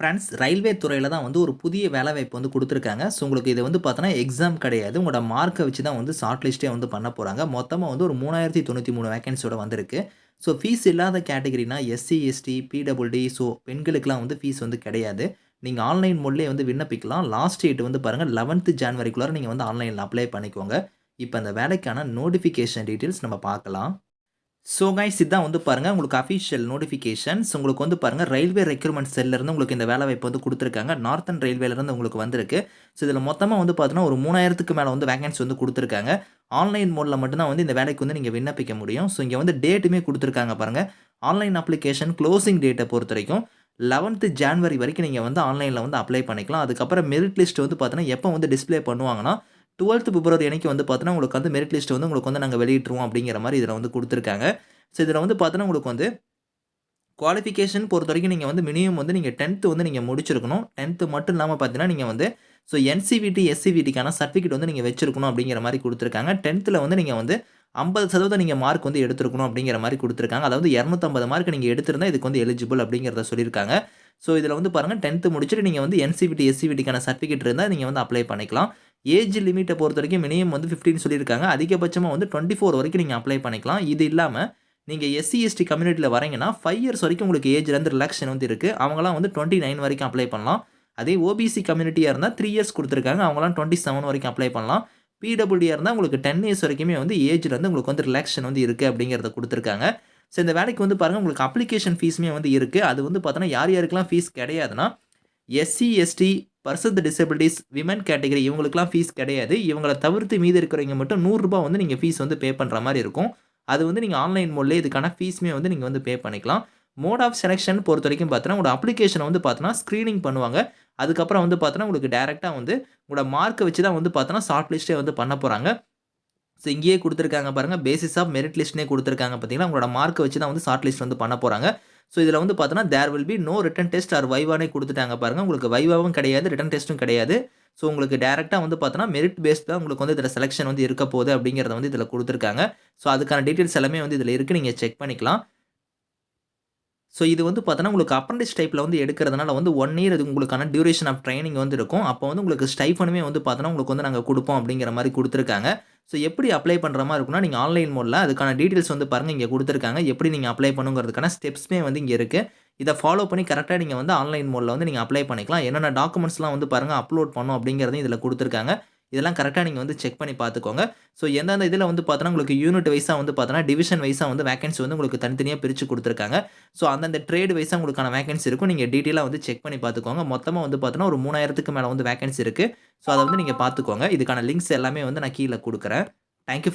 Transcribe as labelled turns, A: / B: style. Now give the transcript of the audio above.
A: Friends railway துறையில் தான் வந்து ஒரு புதிய வேலைவாய்ப்பு வந்து கொடுத்துருக்காங்க ஸோ உங்களுக்கு இது வந்து பார்த்தோன்னா, எக்ஸாம் கிடையாது. உங்களோட மார்க்கை வச்சு தான் வந்து ஷார்ட் லிஸ்ட்டே வந்து பண்ண போகிறாங்க மொத்தமாக வந்து ஒரு 3093 வேக்கன்ஸியோட வந்திருக்கு. ஸோ ஃபீஸ் இல்லாத கேட்டகரினா எஸ்சி, எஸ்டி, பிடபிள்டி ஸோ பெண்களுக்குலாம் வந்து ஃபீஸ் வந்து கிடையாது. நீங்கள் ஆன்லைன் மோட்லயே வந்து விண்ணப்பிக்கலாம். லாஸ்ட் டேட் வந்து பாருங்கள் லெவன்த்து ஜான்வரிக்குள்ளார நீங்கள் வந்து ஆன்லைனில் அப்ளை பண்ணிக்கோங்க. இப்போ அந்த வேலைக்கான நோட்டிஃபிகேஷன் டீட்டெயில்ஸ் நம்ம பார்க்கலாம். ஸோ கைஸ் இதான் வந்து பாருங்கள் உங்களுக்கு அஃபிஷியல் நோட்டிஃபிகேஷன்ஸ் உங்களுக்கு வந்து பாருங்கள் ரயில்வே ரெக்ரூட்மெண்ட் செல்லேருந்து உங்களுக்கு இந்த வேலை வாய்ப்பு வந்து கொடுத்துருக்காங்க நார்த்தன் ரயில்வேலேருந்து உங்களுக்கு வந்திருக்கு. ஸோ இதில் மொத்தமாக வந்து பார்த்தீங்கன்னா, ஒரு மூணாயிரத்துக்கு மேலே வந்து வேகன்சி வந்து கொடுத்துருக்காங்க ஆன்லைன் மோடில் மட்டும்தான் வந்து இந்த வேலைக்கு வந்து நீங்கள் விண்ணப்பிக்க முடியும். ஸோ இங்கே வந்து டேட்டுமே கொடுத்துருக்காங்க பாருங்கள் ஆன்லைன் அப்ளிகேஷன் குளோசிங் டேட்ட பொறுத்தவரைக்கும் 11த் ஜான்வரி வரைக்கும் நீங்கள் வந்து ஆன்லைனில் வந்து அப்ளை பண்ணிக்கலாம். அதுக்கப்புறம் மெரிட் லிஸ்ட் வந்து பார்த்தீங்கன்னா, எப்போ வந்து டிஸ்ப்ளே பண்ணுவாங்கன்னா, 12த் பிப்ரவரி அன்னைக்கு வந்து பார்த்தோன்னா உங்களுக்கு வந்து மெரிட் லிஸ்ட் வந்து உங்களுக்கு வந்து நாங்கள் வெளியிட்டுருவோம் அப்படிங்கிற மாதிரி இதில் வந்து கொடுத்துருக்காங்க ஸோ இதில் வந்து பார்த்தோன்னா உங்களுக்கு வந்து குவாலிஃபிகேஷன் பொறுத்த வரைக்கும் நீங்கள் வந்து மினிமம் வந்து நீங்கள் டென்த்து வந்து நீங்கள் முடிச்சிருக்கணும். 10த் மட்டும் இல்லாமல் பார்த்தீங்கன்னா, நீங்கள் வந்து ஸோ என்சிவிடி, எஸ்சிவிடிக்கான சர்டிஃபிகேட் வந்து நீங்கள் வச்சிருக்கணும் அப்படிங்கிற மாதிரி கொடுத்துருக்காங்க டென்த்தில் வந்து நீங்கள் வந்து ஐம்பது சதவீதம் நீங்கள் மார்க் வந்து எடுத்திருக்கணும் அப்படிங்கிற மாதிரி கொடுத்துருக்காங்க அதாவது 250 மார்க் நீங்கள் எடுத்திருந்தால் இதுக்கு வந்து எலிஜிபிள் அப்படிங்கிறத சொல்லியிருக்காங்க. ஸோ இதில் வந்து பாருங்க 10த் முடிச்சுட்டு நீங்கள் வந்து என்சிவிடி, எஸ்சிவிடிக்கான சர்டிஃபிகேட் இருந்தால் நீங்கள் வந்து அப்ளை பண்ணிக்கலாம். ஏஜ் லிமிட்டை பொறுத்த வரைக்கும் மினிமம் வந்து 15 சொல்லியிருக்காங்க. அதிகபட்சமாக வந்து 24 வரைக்கும் நீங்கள் அப்ளை பண்ணிக்கலாம். இது இல்லாமல் நீங்கள் எஸ்சி, எஸ்டி கம்யூனிட்டியில் வரீங்கன்னா, ஃபைவ் இயர்ஸ் வரைக்கும் உங்களுக்கு ஏஜ்லேருந்து ரிலாக்ஷன் வந்து இருக்குது அவங்களாம் வந்து 29 வரைக்கும் அப்ளை பண்ணலாம். அதே ஓபிசி கம்யூனிட்டியாக இருந்தால் த்ரீ இயர்ஸ் கொடுத்துருக்காங்க அவங்களாம் டுவெண்ட்டி செவன் வரைக்கும் அப்ளை பண்ணலாம். பிடபிள்யூடியாக இருந்தால் உங்களுக்கு 10 இயர்ஸ் வரைக்குமே வந்து ஏஜ்லேருந்து உங்களுக்கு வந்து ரிலாக்ஷன் வந்து இருக்கு அப்படிங்கிறத கொடுத்துருக்காங்க ஸோ இந்த வேலைக்கு வந்து பாருங்கள் உங்களுக்கு அப்ளிகேஷன் ஃபீஸுமே வந்து இருக்குது அது வந்து பார்த்தோன்னா, யார் யாருக்கெல்லாம் fees கிடையாதுன்னா, SC, ST, person disabilities women category இவங்களுக்குலாம் ஃபீஸ் கிடையாது. இவங்களை தவிர்த்து மீது இருக்கிறவங்க மட்டும் நூறுரூபா வந்து நீங்கள் ஃபீஸ் வந்து பே பண்ணுற மாதிரி இருக்கும். அது வந்து நீங்கள் ஆன்லைன் மோட்லயே இதுக்கான ஃபீஸுமே வந்து நீங்கள் வந்து பே பண்ணிக்கலாம். மோட் ஆஃப் செலெக்ஷன் பொறுத்த வரைக்கும் பார்த்தீங்கன்னா, உங்களோட அப்ளிகேஷனை வந்து பார்த்தோன்னா, ஸ்க்ரீனிங் பண்ணுவாங்க. அதுக்கப்புறம் வந்து பார்த்தோன்னா, உங்களுக்கு டேரெக்டாக வந்து உங்களோட மார்க்கை வச்சு தான் வந்து பார்த்தோன்னா, ஷார்ட் லிஸ்ட்டே வந்து பண்ண போகிறாங்க ஸோ இங்கேயே கொடுத்துருக்காங்க பாருங்க. பேசிஸ் ஆஃப் மெரிட் லிஸ்ட்னே கொடுத்துருக்காங்க பார்த்தீங்கன்னா உங்களோட மார்க்கை வச்சு தான் வந்து ஷார்ட் லிஸ்ட் வந்து பண்ண போகிறாங்க ஸோ இதில் வந்து பார்த்தோன்னா, there will be no written test or வைவானே கொடுத்துட்டாங்க பாருங்க. உங்களுக்கு வைவாவும் கிடையாது, ரிட்டன் டெஸ்ட்டும் கிடையாது. ஸோ உங்களுக்கு டேரெக்டாக வந்து பார்த்தோன்னா, மெரிட் பேஸ்ட் தான் உங்களுக்கு வந்து இதில் செலெக்ஷன் வந்து இருக்க போகுது அப்படிங்கிறத வந்து இதில் கொடுத்துருக்காங்க ஸோ அதுக்கான டீட்டெயில்ஸ் எல்லாமே வந்து இதில் இருக்குது நீங்கள் செக் பண்ணிக்கலாம். ஸோ இது வந்து பார்த்தோன்னா, உங்களுக்கு அப்ரண்டிஸ் டைப்பில் வந்து எடுக்கிறதுனால வந்து ஒன் இயர் இது உங்களுக்கான டியூரேஷன் ஆஃப் ட்ரைனிங் வந்து இருக்கும். அப்போ வந்து உங்களுக்கு ஸ்டைஃபனுமே வந்து பார்த்தோன்னா, உங்களுக்கு வந்து நாங்கள் கொடுப்போம் அப்படிங்கிற மாதிரி கொடுத்துருக்காங்க ஸோ எப்படி அப்ளை பண்ணுற மாதிரி இருக்குன்னா நீங்கள் ஆன்லைன் மோடில் அதுக்கான டீட்டெயில்ஸ் வந்து பாருங்கள் இங்கே கொடுத்துருக்காங்க எப்படி நீங்கள் அப்ளை பண்ணுங்கிறதுக்கான ஸ்டெப்ஸ்மே வந்து இங்கே இருக்குது இதை ஃபாலோ பண்ணி கரெக்டாக நீங்கள் வந்து ஆன்லைன் மோடில் வந்து நீங்கள் அப்ளை பண்ணிக்கலாம். என்னென்ன டாக்குமெண்ட்ஸ்லாம் வந்து பாருங்கள் அப்லோட் பண்ணும் அப்படிங்கிறதையும் இதில் கொடுத்துருக்காங்க இதெல்லாம் கரெக்டாக நீங்கள் வந்து செக் பண்ணி பார்த்துக்கோங்க. ஸோ எந்தெந்த இதில் வந்து பார்த்தோன்னா, உங்களுக்கு யூனிட் வைஸாக வந்து பார்த்தோன்னா, டிவிஷன் வைஸாக வந்து வேகன்சி வந்து உங்களுக்கு தனித்தனியாக பிரித்து கொடுத்துருக்காங்க ஸோ அந்தந்த ட்ரேடு வைஸாக உங்களுக்கான வேகன்சி இருக்கும். நீங்கள் டீட்டெயிலாக வந்து செக் பண்ணி பார்த்துக்கோங்க. மொத்தமாக வந்து பார்த்தோன்னா, ஒரு மூணாயிரத்துக்கு மேலே வந்து வேகன்சி இருக்குது ஸோ அதை வந்து நீங்கள் பார்த்துக்கோங்க. இதுக்கான லிங்க்ஸ் எல்லாமே வந்து நான் கீழே கொடுக்குறேன் தேங்க் யூ